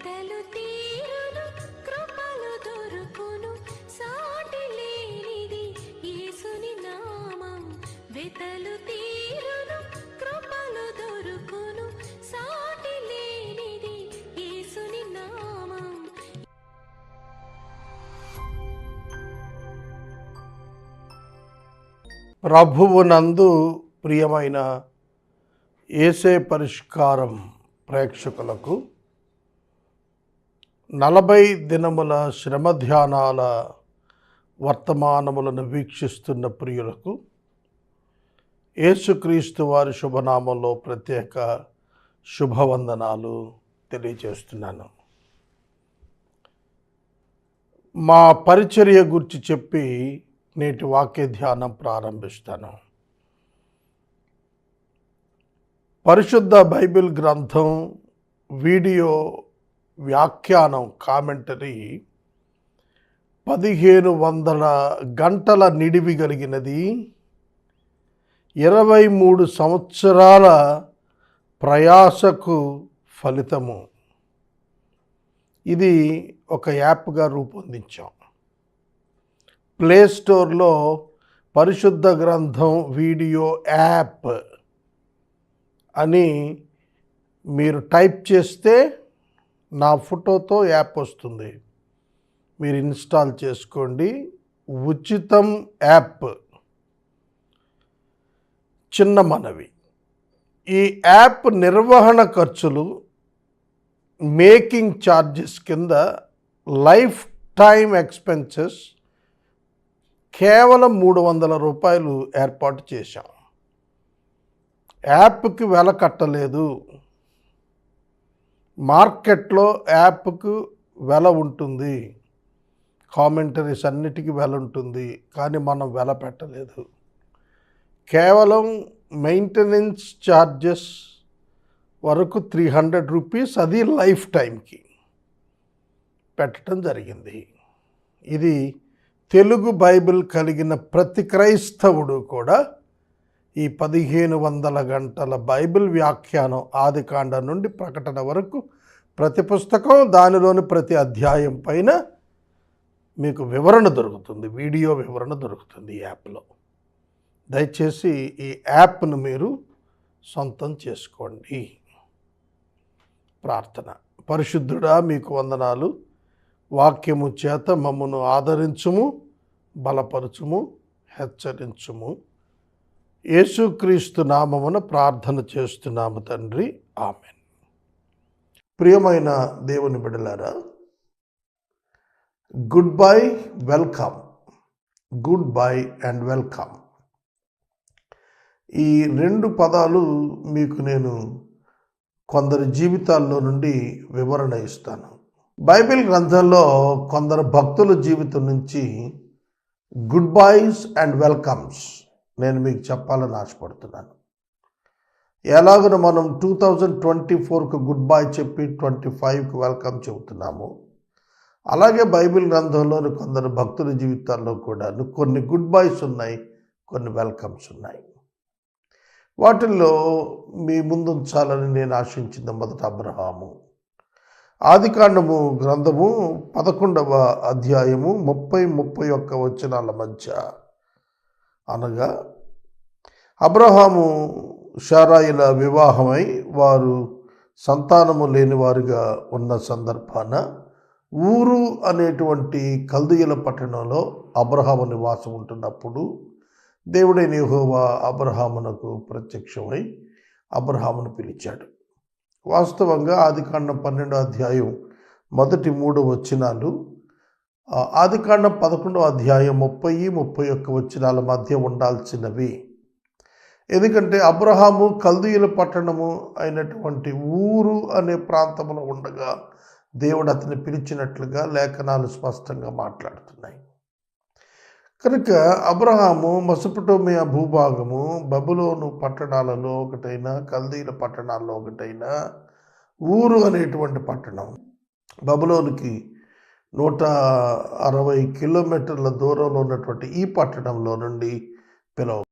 తీరును కృపలు దొరుకును సాటి లేనిది యేసుని నామం. వెతలు తీరును కృపలు దొరుకును సాటి లేనిది యేసుని నామం. ప్రభువునందు ప్రియమైన ఏసే పరిష్కారం ప్రేక్షకులకు నలభై దినముల శ్రమ ధ్యానాల వర్తమానములను వీక్షిస్తున్న ప్రియులకు యేసుక్రీస్తు వారి శుభనామంలో ప్రత్యేక శుభవందనాలు తెలియజేస్తున్నాను. మా పరిచర్య గురించి చెప్పి నేటి వాక్య ధ్యానం ప్రారంభిస్తాను. పరిశుద్ధ బైబిల్ గ్రంథం వీడియో వ్యాఖ్యానం కామెంటరీ పదిహేను వందల గంటల నిడివి కలిగినది. ఇరవై మూడు సంవత్సరాల ప్రయాసకు ఫలితము. ఇది ఒక యాప్గా రూపొందించాం. ప్లే స్టోర్లో పరిశుద్ధ గ్రంథం వీడియో యాప్ అని మీరు టైప్ చేస్తే నా ఫోటోతో యాప్ వస్తుంది. మీరు ఇన్స్టాల్ చేసుకోండి. ఉచితం యాప్. చిన్న మనవి. ఈ యాప్ నిర్వహణ ఖర్చులు మేకింగ్ ఛార్జెస్ కింద లైఫ్ టైం ఎక్స్పెన్సెస్ కేవలం మూడు వందల రూపాయలు ఏర్పాటు చేశాం. యాప్కి వెల కట్టలేదు. మార్కెట్లో యాప్కు వెల ఉంటుంది. కామెంటరీస్ అన్నిటికీ వెల ఉంటుంది. కానీ మనం వెల పెట్టలేదు. కేవలం మెయింటెనెన్స్ ఛార్జెస్ వరకు త్రీ హండ్రెడ్ రూపీస్ అది లైఫ్ టైంకి పెట్టడం జరిగింది. ఇది తెలుగు బైబిల్ కలిగిన ప్రతి క్రైస్తవుడు కూడా ఈ పదిహేను వందల గంటల బైబిల్ వ్యాఖ్యానం ఆదికాండ నుండి ప్రకటన వరకు ప్రతి పుస్తకం దానిలోని ప్రతి అధ్యాయం పైన మీకు వివరణ దొరుకుతుంది వీడియో వివరణ దొరుకుతుంది ఈ యాప్లో. దయచేసి ఈ యాప్ను మీరు సొంతం చేసుకోండి. ప్రార్థన. పరిశుద్ధుడా మీకు వందనాలు. వాక్యము చేత మమ్మను ఆదరించుము బలపరచుము హెచ్చరించుము. యేసుక్రీస్తు నామమున ప్రార్థన చేస్తున్నాము తండ్రి. ఆమెన్. ప్రియమైన దేవుని బిడలారా goodbye welcome. Goodbye and welcome. ఈ రెండు పదాలు మీకు నేను కొందరి జీవితాల్లో నుండి వివరణ ఇస్తాను. బైబిల్ గ్రంథంలో కొందరు భక్తుల జీవితం నుంచి గుడ్ బైస్ అండ్ వెల్కమ్స్. నేను మీకు చెప్పాలని ఆశపడుతున్నాను. ఎలాగో మనం టూ థౌజండ్ ట్వంటీ ఫోర్కు గుడ్ బై చెప్పి ట్వంటీ ఫైవ్కి వెల్కమ్ చెబుతున్నాము. అలాగే బైబిల్ గ్రంథంలోని కొందరు భక్తుల జీవితాల్లో కూడా కొన్ని గుడ్ బైస్ ఉన్నాయి కొన్ని వెల్కమ్స్ ఉన్నాయి. వాటిల్లో మీ ముందు ఉంచాలని నేను ఆశించిన మొదట అబ్రహాము. ఆదికాండము గ్రంథము పదకొండవ అధ్యాయము ముప్పై ముప్పై ఒక్క వచనాల మధ్య అనగా అబ్రహాము షారాయిల వివాహమై వారు సంతానము లేని వారుగా ఉన్న సందర్భాన ఊరు అనేటువంటి కల్దీయుల పట్టణంలో అబ్రహాము నివాసం ఉంటున్నప్పుడు దేవుడైన యహోవా అబ్రహామునకు ప్రత్యక్షమై అబ్రహామును పిలిచాడు. వాస్తవంగా ఆదికాండం పన్నెండో అధ్యాయం మొదటి మూడు వచనాలు ఆదికాండం పదకొండవ అధ్యాయం ముప్పై ముప్పై ఒక్క వచ్చినాల మధ్య ఉండాల్సినవి. ఎందుకంటే అబ్రహాము కల్దీయుల పట్టణము అయినటువంటి ఊరు అనే ప్రాంతంలో ఉండగా దేవుడు అతన్ని పిలిచినట్లుగా లేఖనాలు స్పష్టంగా మాట్లాడుతున్నాయి. కనుక అబ్రహాము మసపటోమియా భూభాగము బబులోను పట్టణాలలో ఒకటైన కల్దీల పట్టణాల్లో ఒకటైన ఊరు అనేటువంటి పట్టణం బబులోనికి నూట అరవై కిలోమీటర్ల దూరంలో ఉన్నటువంటి ఈ పట్టణంలో నుండి పిలవ